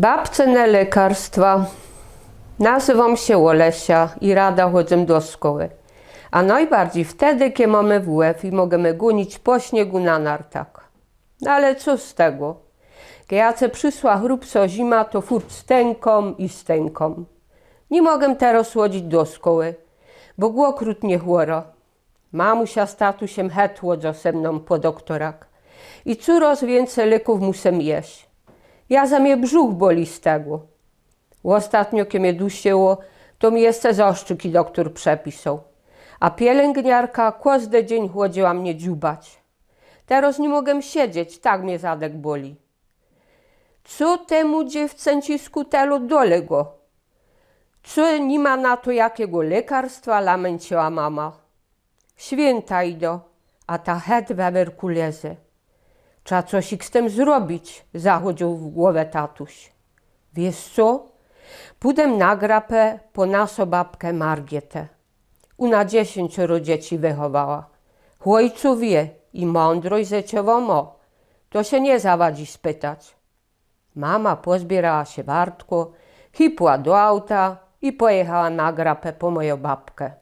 Babce na lekarstwa. Nazywam się Olesia i rada chodzę do szkoły. A najbardziej wtedy, kiedy mamy WF i możemy gonić po śniegu na nartach. No ale co z tego? Kiedy przyszła chrupco zima, to furt stęką i stęką. Nie mogę teraz chodzić do szkoły, bo było okrutnie chłoro. Mamusia z tatusiem het łodzą ze mną po doktorak. I coraz więcej leków muszę jeść. Ja za mnie brzuch boli z tego. Ostatnio, kiedy mnie dusiło, to mi jeszcze zaszczyki doktor przepisał. A pielęgniarka każdy dzień chłodziła mnie dziubać. Teraz nie mogę siedzieć, tak mnie zadek boli. Co temu dziewczęci z kutelu dolego? Co nie ma na to jakiego lekarstwa, lamenciła mama. Święta idą, a ta het wewerkuleze. Trzeba coś z tym zrobić, zachodził w głowę tatuś. Wiesz co? Pójdę na grapę po naszą babkę Margietę. Una dziesięcioro dzieci wychowała. Chłojcu wie i mądrość zeciową ma. To się nie zawadzi spytać. Mama pozbierała się wartko, hipła do auta i pojechała na grapę po moją babkę.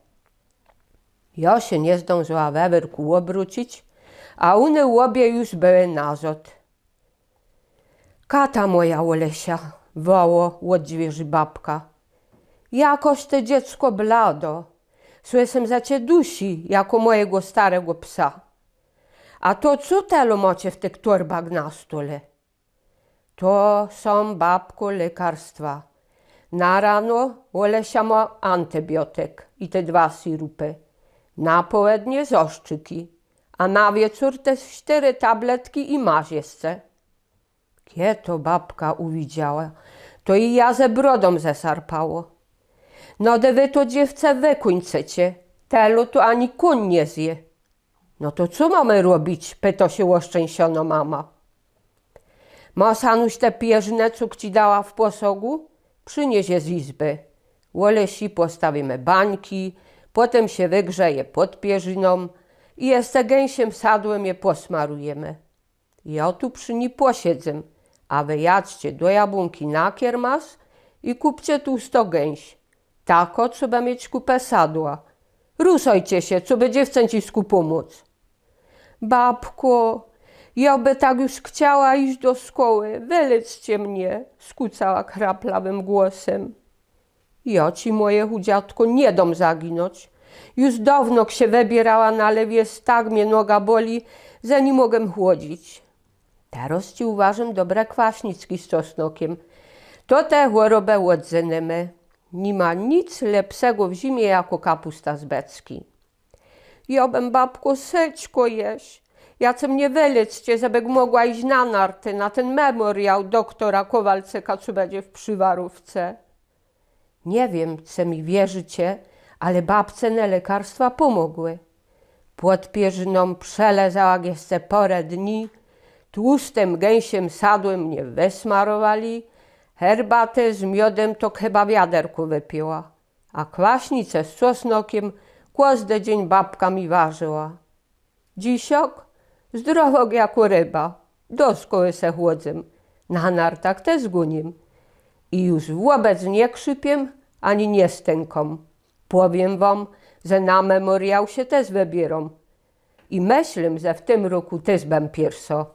Ja się nie zdążyła we wyrku obrócić, a one łobie już były nazad. Kata moja Olesia, woło od drzwi babka. Jakoś te dziecko blado. Słysem za cię dusi, jako mojego starego psa. A to co telo macie w tych torbach na stole? To są babko lekarstwa. Na rano Olesia ma antybiotyk i te dwa sirupy. Na południe zaszczyki, a na wieczór te cztery tabletki i masz jeszcze. Kie to babka uwidziała, to i ja ze brodą zesarpało. No de wy to dziewce wykończycie, telu to ani koń nie zje. No to co mamy robić, pyta się oszczęsiono mama. Masz te pierzne, co ci dała w posogu? Przynieś je z izby. Łolesi postawimy bańki, potem się wygrzeje pod pierzyną i jeszcze gęsiem sadłem je posmarujemy. Ja tu przy niej posiedzę, a wy jadźcie do jabłonki na kiermas i kupcie tu sto gęś. Tako trzeba mieć kupę sadła. Ruszajcie się, co by dziewczęcisku pomóc. Babko, ja by tak już chciała iść do szkoły, wyleczcie mnie, skucała kraplawym głosem. Ja ci, moje chudziatko, nie dom zaginąć. Już dawno się wybierała na lewie, tak mnie noga boli, że nie mogę chłodzić. Teraz ci uważam dobre kwaśnicki z czosnokiem. To te chorobę łodzynymy. Nie ma nic lepszego w zimie jako kapusta z becki. Ja bym babko seczko jeść. Jace mnie wyleczcie, żebym mogła iść na narty, na ten memoriał doktora Kowalczyka, co będzie w Przywarówce. Nie wiem, czy mi wierzycie, ale babce na lekarstwa pomogły. Pod pierzyną przelezała jeszcze porę dni, tłustym gęsiem sadłem mnie wysmarowali, herbatę z miodem to chyba wiaderku wypiła, a kwaśnicę z czosnokiem każdy dzień babka mi ważyła. Dzisiok zdrowo jako ryba, do szkoły se chłodzę, na nartach też guniem i już wobec nie krzypiem ani nie stękom. Powiem wam, że na memoriał się też wybieram. I myślę, że w tym roku też będę pierwsza.